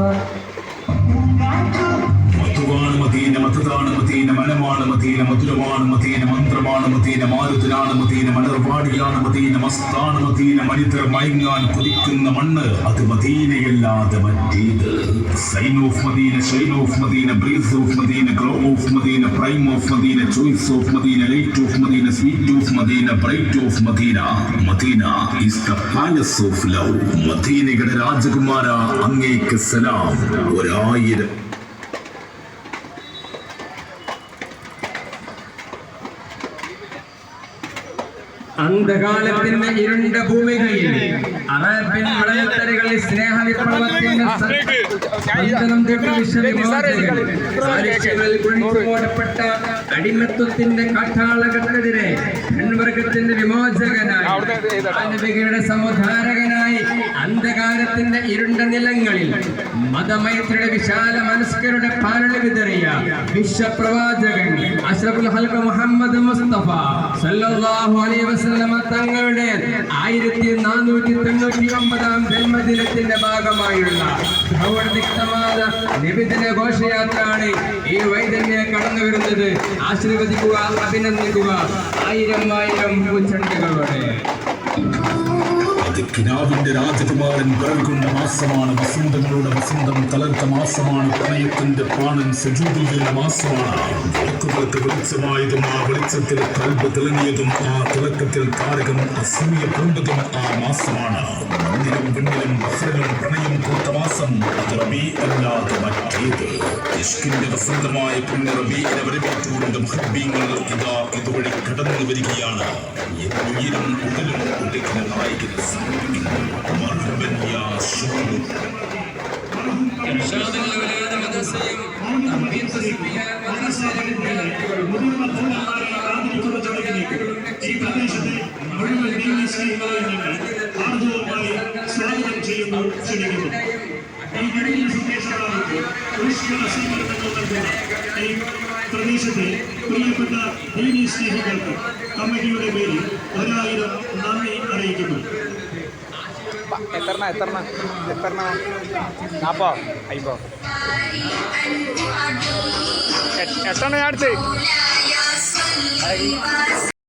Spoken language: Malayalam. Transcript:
说。മധുരമാണ് മതീന മന്ത്രമാണ് മതീന മാരുതനാണ് മതീന മലർവാടിയാണ് മതീന മസ്താണ് മതീന മനിതർ മയങ്ങാൻ കുതിക്കുന്ന മണ്ണ്. അത് മദീനയല്ലാതെ മറ്റേത്. Sign of Madina shine of Madina breeze of Madina glow of Madina prime of Madina choice of Madina light of Madina sweet of Madina bright of Madina. Madina is the palace of love മദീനയുടെ രാജകുമാര അങ്ങേക്ക് സലാം. ഒരായിരം അന്ധകാലത്തിന്റെ ഇരുണ്ട ഭൂമികയിൽ അറേബ്യൻ വളയത്തരകളിൽ സ്നേഹവിപ്ലവത്തിന്റെ അടിമത്വത്തിന്റെ കാട്ടാളകൾക്കെതിരെ പെൺവർഗത്തിന്റെ വിമോചകനായി സമുദ്ധാരകനായി അന്ധകാരത്തിന്റെ ഇരുണ്ട നിലങ്ങളിൽ മതമൈത്രിയുടെ വിശാല മനസ്കരുടെ പാലളി വിതറിയ വിശ്വപ്രവാചകൻ അഷ്റഫുൽ ഹൽക്ക് മുഹമ്മദ് മുസ്തഫ സല്ലല്ലാഹു അലൈഹി വസല്ലമ തങ്ങളുടെ ആയിരത്തി നാനൂറ്റി തൊണ്ണൂറ്റി ഒമ്പതാം ജന്മദിനത്തിന്റെ ഭാഗമായുള്ള പ്രൗഢദിക്തമായ നിബിദിന ഘോഷയാത്രയാണ് ഈ വൈദ്യനെ കടന്നു വരുന്നത്. ആശീർവദിക്കുക അഭിനന്ദിക്കുക. ആയിരം ആയിരം പൂച്ചണ്ടകളോടെ. കിനാവിന്റെ രാജകുമാരൻ പിറകൊണ്ട മാസമാണ്. വസന്തങ്ങളുടെ വസന്തം തളർത്ത മാസമാണ്. പ്രണയത്തിന്റെ പ്രാണൻ സജീവിയുടെ മാസമാണ്. വിളക്കുകൾക്ക് വെളിച്ചമായതും ആ വെളിച്ചത്തിൽ കൽബ് തിളങ്ങിയതും ആ തിളക്കത്തിൽ താരകം അസൂയ പൂണ്ടതും ആ മാസമാണ്. മണ്ണിലും വിണ്ണിലും വസ്ത്രങ്ങളും പ്രണയം കൂത്ത മാസം. അത് റബി അല്ലാതെ മറ്റേത്. ഇഷ്കിന്റെ വസന്തമായ പുണ്യ റബീനെ വരവേറ്റുകൊണ്ട് മഹബീങ്ങൾ ഇതാ ഇതുവഴി കടന്നു വരികയാണ് എന്നുയിരും ഉടലും ഉടലിനെ നായികന് ഈ പ്രദേശത്തെ മുഴുവൻ ആർജവമായി സ്വാഗതം ചെയ്യുന്നു ക്ഷണിക്കുന്നു ഈ വിടുതൽ സന്ദേശങ്ങൾക്ക് പുരസ്കാര സ്വീകരണം നൽകുന്ന ഈ പ്രദേശത്തെ പ്രിയപ്പെട്ട ദീനീ സ്നേഹികൾക്ക് കമ്മിറ്റിയുടെ പേരിൽ ഒരായിരം നന്ദി അറിയിക്കുന്നു ಅಪ್ಪ ಎತ್ತರ್ನ ಎತ್ತರ್ನ ಎತ್ತರ್ನ ಅಪ್ಪ ಅಯ್ಯೋ ಎಷ್ಟನ ಆಡ್ತಿ